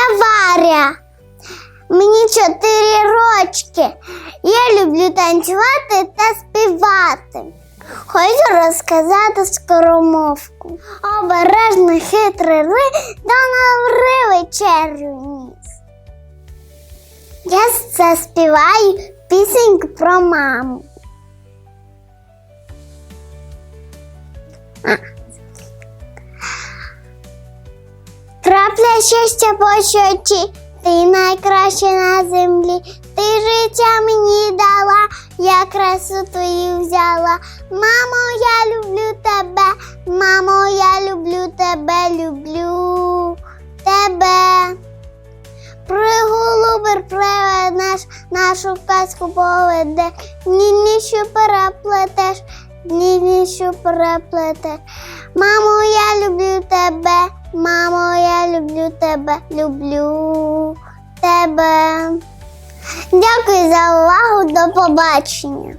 Я Варя. Мені чотири рочки. Я люблю танцювати та співати. Хочу розказати скоромовку. Обережно хитрий ри та наври вечерю ніс. Я заспіваю пісеньку про маму. Крапля щастя по щоці, ти найкраща на землі, ти життя мені дала, я красу твою взяла. Мамо, я люблю тебе, мамо, я люблю тебе, люблю тебе. Приголубер привед наш, нашу казку поведе, ні що переплетеш, ні що переплетеш. Мамо, я люблю люблю тебе, люблю тебе. Дякую за увагу, до побачення.